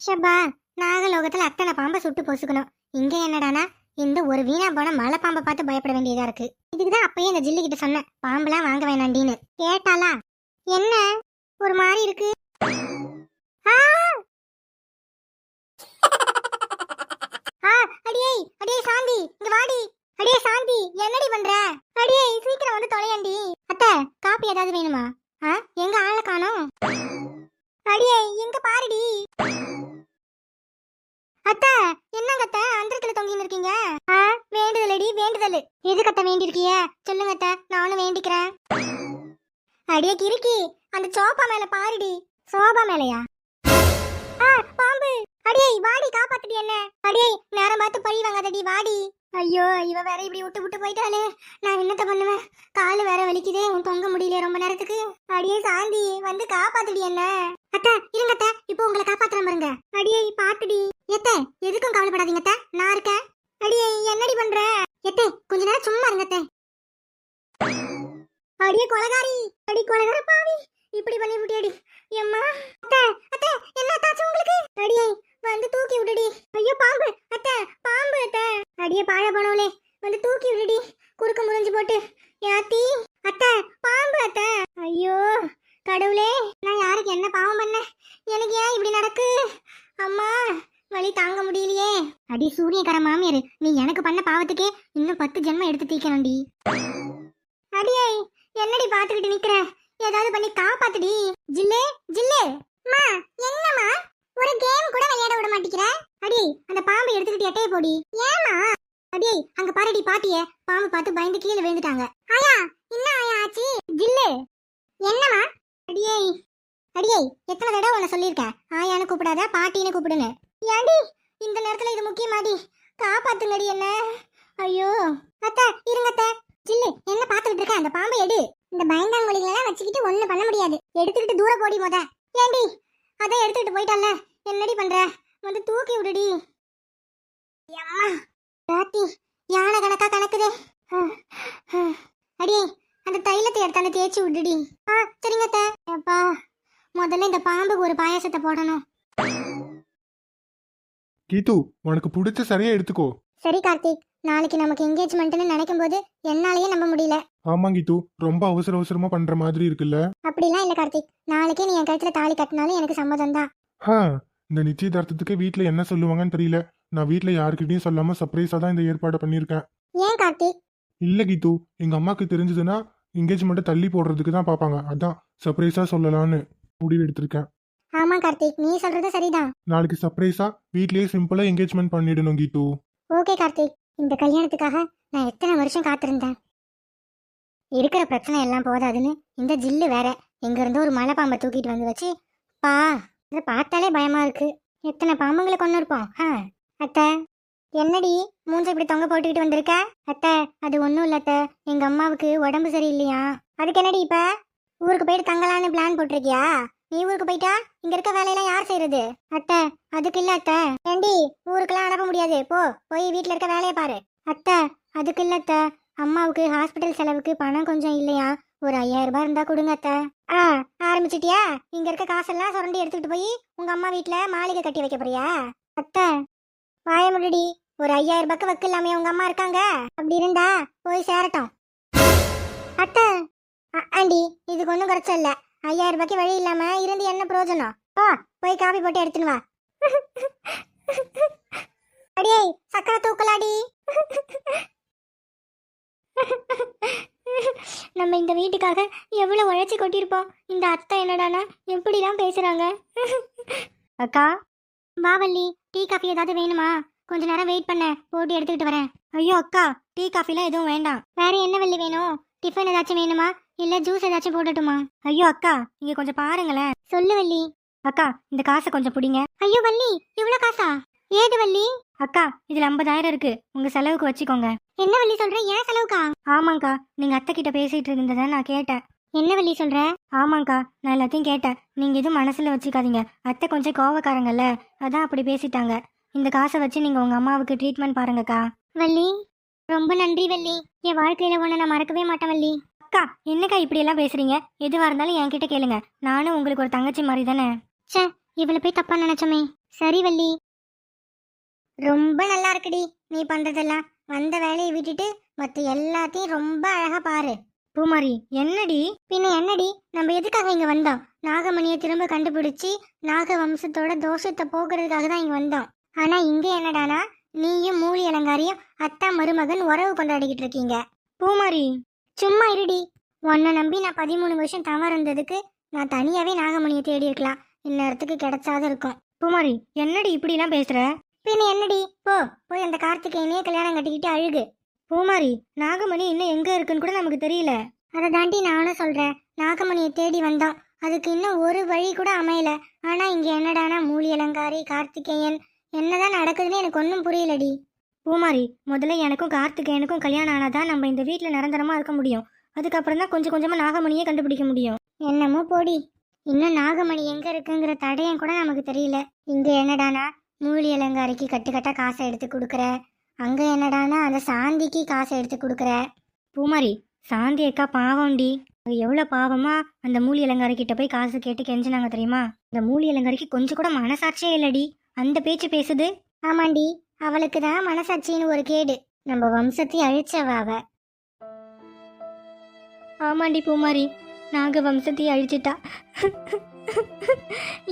ஷப்பா நாகலோகத்தில் அத்தனை பாம்பை சுட்டு பொசுக்கணும். இங்க என்னடானா இந்த ஒரு வீணா போன மலை பாம்பை பார்த்து பயப்பட வேண்டியதா இருக்கு. இதுக்குதான் அப்பயே இந்த ஜில்லு கிட்ட சொன்னேன் பாம்பெல்லாம் வாங்க வேணாண்டின்னு கேட்டாளா என்ன? ஒரு மாதிரி இருக்கு. அடியே அடியே சாந்தி இங்க வாடி. அடியே சாந்தி என்னடி பண்ற? அடியே சீக்கிரம் வந்து தொலையண்டி. அத்தை காப்பி ஏதாவது வேணுமா? எங்க ஆளை காணோம்? அடியே எங்க பாருடி. அத்தா என்னங்க அத்தை அந்தரத்துல தொங்கின்னு இருக்கீங்க? ஆ வேண்டுதலடி வேண்டுதல். எதுக்கு அத்தை வேண்டியிருக்கீங்க சொல்லுங்க அத்தா நானும் வேண்டிக்கிறேன். அடியே கிறுக்கி அந்த சோபா மேல பாருடி. சோபா மேலயா? ஆ பாம்பு. அடியே வாடி காப்பாத்துடி என்ன. அடியே நேரம் பார்த்து பழி வாங்காதடி வாடி. ஐயோ இவ வேற இப்படி விட்டு விட்டு போயிட்டாளே. நான் என்னத்த பண்ணுவேன்? காலு வேற வலிக்குதே உன் தொங்க முடியல ரொம்ப நேரத்துக்கு. அடியே சாந்தி வந்து காப்பாத்துடி என்ன. அத்தை இருங்க இப்போ உங்களை காப்பாத்துறேன் பாருங்க. அடியே பாத்துடி எத்த எதுக்கும் கவலைப்படாதீங்க அத்தா. நான் இருக்கேன். அடியே என்னடி பண்ற? எத்தே கொஞ்ச நேரம் சும்மா இருங்க அத்தை. அடியே கொலகாரி. அடி கொலகார பாவி. இப்படி பண்ணி விட்டியடி. எம்மா. அத்தை அத்தை என்ன ஆச்சு உங்களுக்கு? அடியே வந்து தூக்கி விடுடி. ஐயோ பாம்பு. அத்தை பாம்பு அத்தை. அடியே பாழ போனவளே வந்து தூக்கி விடுடி. குறுக்க முறிஞ்சு போட்டு. யாத்தி அத்தை பாம்பு அத்தை. ஐயோ. கடவுளே நான் யாருக்கு என்ன பாவம் பண்ண? எனக்கு ஏன் இப்படி நடக்கு? அம்மா வலி தாங்க முடியலையே. அடி சூரியக்கார மாமியார் நீ எனக்கு பண்ண பாவத்துக்கே இன்னும் பத்து ஜென்மம் எடுத்து தீக்கணும்டி. அடியே என்னடி பாத்துக்கிட்டு நிக்கிற? ஏதாவது பண்ணி காப்பாத்துடி. ஜில்லே ஜில்லே. அம்மா என்னம்மா? ஒரு கேம் கூட விளையாட விட மாட்டேங்கிற? அடி அந்த பாம்பை எடுத்துக்கிட்டு எட்டைய போடி. ஏமா அடி அங்க பாருடி பாட்டிய. பாம்பு பார்த்து பயந்து கீழே விழுந்துட்டாங்க. ஆயா என்ன ஆயா ஆச்சு? ஜில்லு. என்னம்மா? அடியே. அடியே எத்தனை தடவை உன்னை சொல்லியிருக்கேன் ஆயான்னு கூப்பிடாத பாட்டின்னு கூப்பிடுன்னு. ஏண்டி இந்த நேரத்துல இது முக்கியமாடி? காப்பாத்துங்கடி என்ன? ஐயோ. அத்தை இருங்க அத்தை. ஜில்லு என்ன பார்த்துக்கிட்டு இருக்க? அந்த பாம்பை எடு. இந்த பயந்தாங்கொழிகளெல்லாம் வச்சுக்கிட்டு ஒன்றும் பண்ண முடியாது. எடுத்துக்கிட்டு தூர போடி மொத. ஏண்டி அதான் எடுத்துக்கிட்டு போயிட்டால என்னடி பண்ற? வந்து தூக்கி விடுடி. அம்மா. ராத்தி யானை கணக்கா கணக்குதே. அடியே அந்த தைலத்தை எடுத்தால தேய்ச்சி விடுடி. ஆ சரிங்க அத்தை. அப்பா முதல்ல இந்த பாம்புக்கு ஒரு பாயாசத்தை போடணும். கீது உனக்கு பிடிச்ச சரியா எடுத்துக்கோ. சரி கார்த்திக். நாளைக்கு நமக்கு என்கேஜ்மெண்ட்னு நினைக்கும் போது என்னாலேயே நம்ப முடியல. ஆமா கீது. ரொம்ப அவசர அவசரமா பண்ற மாதிரி இருக்குல்ல. அப்படிலாம் இல்ல கார்த்திக். நாளைக்கே நீ என் கழுத்துல தாலி கட்டினாலும் எனக்கு சம்மதம் தான். ஹா இந்த நிச்சயதார்த்தத்துக்கு வீட்ல என்ன சொல்லுவாங்கன்னு தெரியல. நான் வீட்ல யாருக்கிட்டையும் சொல்லாம சர்ப்ரைஸா தான் இந்த ஏற்பாடு பண்ணியிருக்கேன். ஏன் கார்த்திக்? இல்ல கீது. எங்க அம்மாக்கு தெரிஞ்சதுன்னா எங்கேஜ்மெண்ட்டை தள்ளி போடுறதுக்கு தான் பார்ப்பாங்க. அதான். சர்ப்ரைஸா சொல்லலாம்னு முடிவு எடுத்திருக்கேன். ஆமா கார்த்திக். நீ சொல்றது சரிதான். நாளைக்கு சர்ப்ரைஸா வீட்லயே சிம்பிளா என்கேஜ்மெண்ட் பண்ணிடணும் கீது. ஓகே கார்த்திக். இந்த கல்யாணத்துக்காக நான் எத்தனை வருஷம் காத்திருந்தேன்? இருக்கிற பிரச்சனை எல்லாம் போதாதுன்னு இந்த ஜில்லு வேற. எங்க இருந்து ஒரு மலை பாம்பை தூக்கிட்டு வந்து வச்சு பா. இதை பார்த்தாலே பயமா இருக்கு. எத்தனை பாம்புங்களை கொண்டு இருப்போம் ஆ அத்தை என்னடி மூஞ்ச இப்படி தொங்க போட்டுக்கிட்டு வந்திருக்க? அத்தை அது ஒன்றும் இல்லை அத்தை. எங்க அம்மாவுக்கு உடம்பு சரியில்லையா? அதுக்கு என்னடி இப்ப? ஊருக்கு போயிட்டு தங்கலான்னு பிளான் போட்டிருக்கியா? நீ ஊருக்கு போயிட்டா? இங்க இருக்க வேலையெல்லாம் யார் செய்யறது அத்தை அதுக்கு இல்ல அத்தை. ஏண்டி ஊருக்கெல்லாம் அனுப்ப முடியாது. போ போய் வீட்டுல இருக்க வேலையை பாரு. அத்தை அதுக்கு இல்ல அத்தை. அம்மாவுக்கு ஹாஸ்பிட்டல் செலவுக்கு பணம் கொஞ்சம் இல்லையா? ஒரு ஐயாயிரம் ரூபாய் இருந்தா கொடுங்க அத்தை. ஆ ஆரம்பிச்சிட்டியா? இங்க இருக்க காசெல்லாம் சுரண்டி எடுத்துக்கிட்டு போய் உங்க அம்மா வீட்டுல மாளிகை கட்டி வைக்க போறியா? அத்தை வாய முடி ஒரு ஐயாயிரம் ரூபாய்க்கு வக்கு இல்லாம உங்க அம்மா இருக்காங்க? அப்படி இருந்தா போய் சேரட்டும். அத்தை ஆண்டி இதுக்கு ஒன்றும் குறைச்சல் இல்ல. ஐயாயிரம் ரூபாய்க்கு வழி இல்லாம இருந்து என்ன பிரயோஜனம்? போ போய் காபி போட்டு எடுத்துன்னு வா. அடியே சக்கரை தூக்கலாடி. நம்ம இந்த வீட்டுக்காக எவ்வளோ உழைச்சி கொட்டியிருப்போம்? இந்த அத்தை என்னடானா எப்படிலாம் பேசுகிறாங்க அக்கா? பாவல்லி டீ காஃபி ஏதாவது வேணுமா? கொஞ்ச நேரம் வெயிட் பண்ண. போட்டு எடுத்துக்கிட்டு வரேன். ஐயோ அக்கா டீ காஃபிலாம் எதுவும் வேண்டாம். வேற என்ன வள்ளி வேணும்? டிஃபன் ஏதாச்சும் வேணுமா? இல்ல ஜூஸ் ஏதாச்சும் போடட்டுமா? ஐயோ அக்கா நீங்கள் கொஞ்சம் பாருங்களேன். சொல்லு வள்ளி. அக்கா இந்த காசை கொஞ்சம் பிடிங்க. ஐயோ வள்ளி இவ்வளவு காசா? ஏது வள்ளி? அக்கா இதுல ஐம்பதாயிரம் இருக்கு. உங்க செலவுக்கு வச்சுக்கோங்க. என்ன வள்ளி சொல்ற? ஏன் செலவுக்கா? ஆமாங்கா நீங்க அத்தை கிட்ட பேசிட்டு இருந்ததை நான் கேட்டேன். என்ன வள்ளி சொல்ற? ஆமாங்கா நான் எல்லாத்தையும் கேட்டேன். நீங்க எதுவும் மனசுல வச்சுக்காதீங்க. அத்தை கொஞ்சம் கோவக்காரங்கல்ல அதான் அப்படி பேசிட்டாங்க. இந்த காசை வச்சு நீங்க உங்க அம்மாவுக்கு ட்ரீட்மெண்ட் பாருங்கக்கா. வள்ளி? ரொம்ப நன்றி வள்ளி. என் வாழ்க்கையில ஒண்ணு நான் மறக்கவே மாட்டேன் வள்ளி. அக்கா என்னக்கா இப்படி எல்லாம் பேசுறீங்க? எதுவா இருந்தாலும் என்கிட்ட கேளுங்க. நானும் உங்களுக்கு ஒரு தங்கச்சி மாதிரி தானே ச்சே இவளை போய் தப்பா நினைச்சோமே. சரி வள்ளி. ரொம்ப நல்லா இருக்குடி நீ பண்றதெல்லாம். வந்த வேலையை விட்டுட்டு மத்த எல்லாத்தையும் ரொம்ப அழகா பாரு. பூமாரி என்னடி? பின்ன என்னடி? நம்ம எதுக்காக இங்க வந்தோம்? நாகமணியை திரும்ப கண்டுபிடிச்சி நாக வம்சத்தோட தோஷத்தை போக்குறதுக்காக தான் இங்க வந்தோம். ஆனா இங்க என்னடானா நீயும் மூலி அலங்காரியும் அத்தா மருமகன் உறவு கொண்டாடிக்கிட்டு இருக்கீங்க. பூமாரி சும்மா இருடி. உன்னை நம்பி நான் பதிமூணு வருஷம் தவறந்ததுக்கு நான் தனியாவே நாகமணியை தேடி இருக்கலாம். இந்நேரத்துக்கு கிடைச்சாத இருக்கும். பூமாரி என்னடி இப்படிலாம் பேசுற? பின்ன என்னடி? போ போய் அந்த கார்த்திகேயனே கல்யாணம் கட்டிக்கிட்டு அழுகு. பூமாரி நாகமணி இன்னும் எங்க இருக்குன்னு கூட நமக்கு தெரியல. அதை தாண்டி நானும் சொல்றேன். நாகமணியை தேடி வந்தோம். அதுக்கு இன்னும் ஒரு வழி கூட அமையல. ஆனா இங்க என்னடானா மூலி அலங்காரி கார்த்திகேயன் என்னதான் நடக்குதுன்னு எனக்கு ஒன்றும் புரியலடி. பூமாரி முதல்ல எனக்கும் கார்த்திகேயனுக்கும் கல்யாணம் ஆனாதான் நம்ம இந்த வீட்டில் நிரந்தரமாக இருக்க முடியும். அதுக்கப்புறம் தான் கொஞ்சம் கொஞ்சமாக நாகமணியே கண்டுபிடிக்க முடியும். என்னமோ போடி. இன்னும் நாகமணி எங்கே இருக்குங்கிற தடயம் கூட நமக்கு தெரியல. இங்கே என்னடானா மூலி அலங்காரிக்கு கட்டுக்கட்டாக காசை எடுத்து கொடுக்குற. அங்கே என்னடானா அந்த சாந்திக்கு காசை எடுத்து கொடுக்குற. பூமாரி சாந்தி அக்கா பாவம்டி. அது எவ்வளோ பாவமா அந்த மூலி அலங்காரிக்கிட்ட போய் காசு கேட்டு கெஞ்சினாங்க தெரியுமா? இந்த மூலி அலங்காரிக்கு கொஞ்சம் கூட மனசாட்சியே இல்லடி. அந்த பேச்சு பேசுது. ஆமாண்டி அவளுக்கு தான் மனசாட்சின்னு ஒரு கேடு. நம்ம வம்சத்தை அழிச்சவ அவ. ஆமாண்டி பூமாரி நாக வம்சத்தை அழிச்சிட்டா.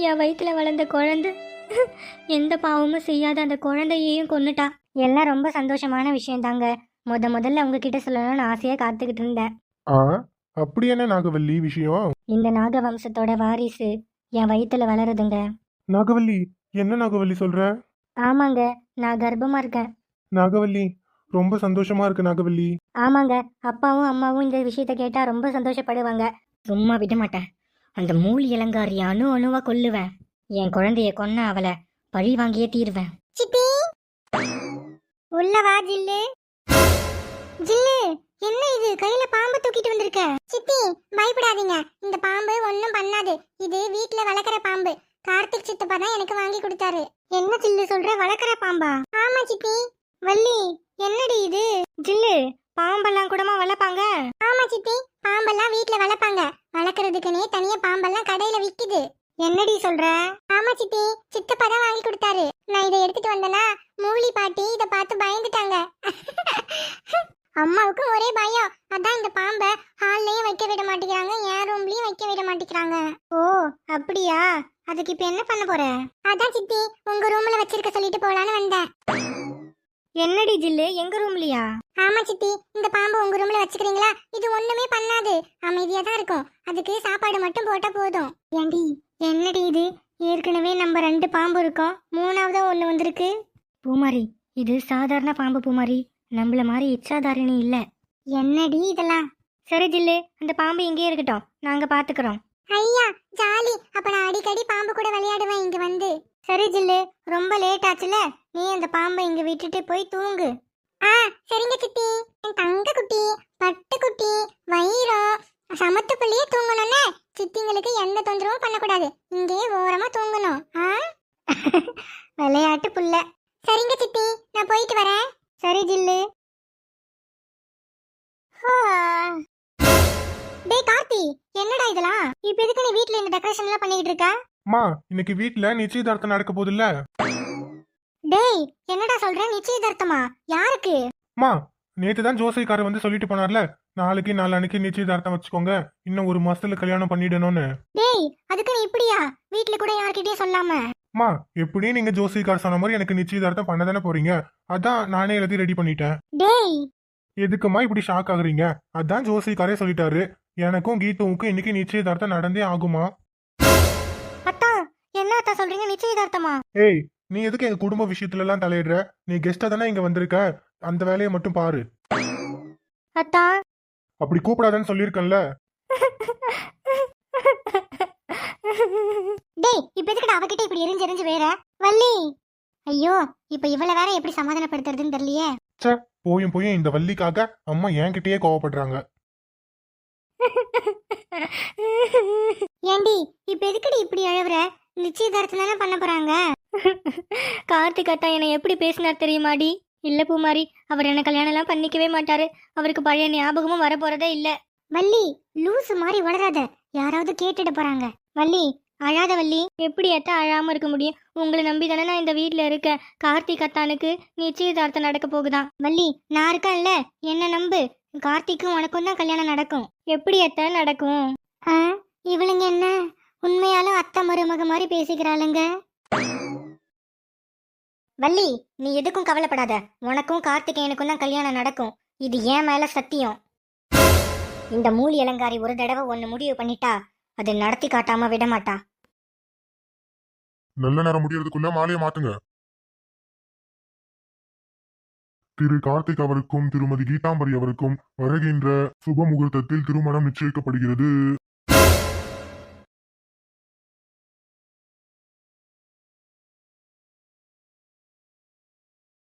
என் வயிற்றுல வளர்ந்த குழந்தை எந்த பாவமும் செய்யாத அந்த குழந்தையையும் கொன்னுட்டா. எல்லாம் ரொம்ப சந்தோஷமான விஷயம் தாங்க முத முதல்ல உங்ககிட்ட சொல்லணும்னு ஆசையா காத்துக்கிட்டு இருந்தேன். ஆ அப்படி என்ன நாகவல்லி விஷயம்? இந்த நாக வம்சத்தோட வாரிசு என் வயிற்றுல வளருதுங்க. நாகவல்லி என்ன நாகவல்லி சொல்ற? ஆமாங்க நான் கர்ப்பமா இருக்கேன். நாகவல்லி ரொம்ப சந்தோஷமா இருக்கு நாகவல்லி. ஆமாங்க அப்பாவும் அம்மாவும் இந்த விஷயத்த கேட்டா ரொம்ப சந்தோஷப்படுவாங்க. சும்மா விட மாட்டேன். அந்த மூலி இளங்காரி அணு அணுவா கொல்லுவேன். என் குழந்தைய கொன்ன அவளை பழி வாங்கியே தீருவேன். சித்தி! உள்ள வா ஜில்லு. ஜில்லு என்ன இது? கையில பாம்பு தூக்கிட்டு வந்திருக்க. சித்தி பயப்படாதீங்க இந்த பாம்பு ஒண்ணும் பண்ணாது இது வீட்ல வளர்க்குற பாம்பு கார்த்திக் சித்தப்பா தான் எனக்கு வாங்கி கொடுத்தாரு. என்ன ஜில்லு சொல்ற? வளர்க்குற பாம்பா? ஆமா சித்தி. வள்ளி என்னடி இது? ஜில்லு பாம்பெல்லாம் கூடமா வளர்ப்பாங்க? ஆமா சித்தி. பாம்பெல்லாம் வீட்ல வளர்ப்பாங்க. வளர்க்கறதுக்குனே தனியா பாம்பெல்லாம் கடையில விக்குது. என்னடி சொல்ற? ஆமா சித்தி. சித்தப்பா தான் வாங்கி கொடுத்தாரு. நான் இதை எடுத்துட்டு வந்தனா மூலி பாட்டி இதை பார்த்து பயந்துட்டாங்க. அம்மாவுக்கும் ஒரே பயம். அதான் இந்த பாம்பை ஹால்லயும் வைக்க விட மாட்டேங்கிறாங்க என் ரூம்லயும் வைக்க விட மாட்டேங்கிறாங்க. ஓ அப்படியா? அதுக்கு இப்ப என்ன பண்ண போற? அதான் சித்தி உங்க ரூம்ல வச்சிருக்க சொல்லிட்டு போலான்னு வந்தேன். என்னடி ஜில்லு? எங்க ரூம்லயா ஆமா சித்தி இந்த பாம்பு உங்க ரூம்ல வச்சுக்கிறீங்களா? இது ஒண்ணுமே பண்ணாது. அமைதியா தான் இருக்கும். அதுக்கு சாப்பாடு மட்டும் போட்டா போதும். ஏண்டி என்னடி இது? ஏற்கனவே நம்ம ரெண்டு பாம்பு இருக்கோம். மூணாவதா ஒண்ணு வந்திருக்கு. பூமாரி இது சாதாரண பாம்பு பூமாரி. நம்மள மாதிரி இச்சாதாரிணி இல்ல. என்னடி இதெல்லாம்? சரி ஜில்லு அந்த பாம்பு இங்கே இருக்கட்டும். நாங்க பாத்துக்கிறோம். ஐயா ஜாலி. அப்ப நான் அடிக்கடி பாம்பு கூட விளையாடுவேன் இங்க வந்து. சரி ஜில்லு. ரொம்ப லேட் ஆச்சுல. நீ அந்த பாம்பை இங்க விட்டுட்டு போய் தூங்கு. ஆ சரிங்க சித்தி. என் தங்க குட்டி பட்டு குட்டி வயிறம் சமத்து புள்ளியே சித்திங்களுக்கு எந்த தொந்தரவும் பண்ணக்கூடாது. இங்கேயே ஓரமா தூங்கணும். ஆ? விளையாட்டு புள்ள. சரிங்க சித்தி. நான் போயிட்டு வரேன். சரி ஜில்லு. டேய் கார்த்தி என்னடா இதெல்லாம் இப்ப எதுக்கு நீ வீட்ல இந்த டெக்கரேஷன் எல்லாம் பண்ணிக்கிட்டு இருக்க? அம்மா இன்னைக்கு வீட்ல நிச்சயதார்த்தம் நடக்க போகுதுல்ல டேய் என்னடா சொல்ற? நிச்சயதார்த்தமா? யாருக்கு? அம்மா நேத்து தான் ஜோசிக்காரர் வந்து சொல்லிட்டு போனார்ல நாளைக்கு நாளான்னைக்கு நிச்சயதார்த்தம் வச்சுக்கோங்க. இன்னும் ஒரு மாசத்துல கல்யாணம் பண்ணிடணும்னு. டேய் அதுக்கு நீ இப்படியா? வீட்ல கூட யார்கிட்டயும் சொல்லாம. அம்மா எப்படியும் நீங்க ஜோசிக்கார் சொன்ன மாதிரி எனக்கு நிச்சயதார்த்தம் பண்ண தானே போறீங்க? அதான் நானே எல்லாத்தையும் ரெடி பண்ணிட்டேன். டேய். எதுக்குமா இப்படி ஷாக் ஆகுறீங்க? அதான் ஜோசிக்காரே சொல்லிட்டாரு. எனக்கும் கீதுவுக்கும் இன்னைக்கு நிச்சயதார்த்தம் நடந்தே ஆகுமா? அத்தா என்ன அத்தா சொல்றீங்க? நிச்சயதார்த்தமா? ஏய் நீ எதுக்கு எங்க குடும்ப விஷயத்துல எல்லாம் தலையிடுற? நீ கெஸ்டா தானே இங்க வந்திருக்க? அந்த வேலையை மட்டும் பாரு. அத்தா. அப்படி கூப்பிடாதன்னு சொல்லியிருக்கேன்ல. டேய் இப்ப எதுக்குடா அவகிட்ட இப்படி எரிஞ்சு எரிஞ்சு வேற? வள்ளி! ஐயோ இப்ப இவள வேற எப்படி சமாதானப்படுத்துறதுன்னு தெரியலையே. போயும் போயும் இந்த வள்ளிக்காக அம்மா என்கிட்டயே கோவப்படுறாங்க. ஏண்டி இப்ப எதுக்கடி இப்படி அழவுற? நிச்சயதார்த்தம் தானே பண்ண போறாங்க. கார்த்திக் அத்தா என்னை எப்படி பேசினார் தெரியுமாடி? இல்ல பூமாரி அவர் என்ன கல்யாணம் எல்லாம் பண்ணிக்கவே மாட்டாரு. அவருக்கு பழைய ஞாபகமும் வரப்போறதே இல்ல. வள்ளி லூசு மாதிரி வளராத. யாராவது கேட்டுட போறாங்க. வள்ளி அழாத வள்ளி. எப்படி அத்தை அழாம இருக்க முடியும்? உங்களை நம்பி தானே நான் இந்த வீட்ல இருக்கேன். கார்த்திக் அத்தானுக்கு நிச்சயதார்த்தம் நடக்க போகுதான். வள்ளி நான் இருக்கேன்ல. என்ன நம்பு? கார்த்திக்கும் உனக்கும் தான் கல்யாணம் நடக்கும். எப்படி அத்தை? நடக்கும். ஆ இவளுங்க என்ன? உண்மையாலும் அத்தை மருமக மாதிரி பேசிக்கிறாளுங்க. வள்ளி நீ எதுக்கும் கவலைப்படாத. உனக்கும் கார்த்திகேயனுக்கும் தான் கல்யாணம் நடக்கும். இது ஏன் மேல சத்தியம். இந்த மூலி அலங்காரி ஒரு தடவை ஒன்னு முடிவு பண்ணிட்டா அது நடத்தி காட்டாம விட மாட்டா நல்ல நேரம் முடியறதுக்குள்ள மாலையை மாத்துங்க. திரு கார்த்திக் அவருக்கும் திருமதி கீதாம்பரி அவருக்கும் வருகின்ற சுப முகூர்த்தத்தில் திருமணம் நிச்சயிக்கப்படுகிறது.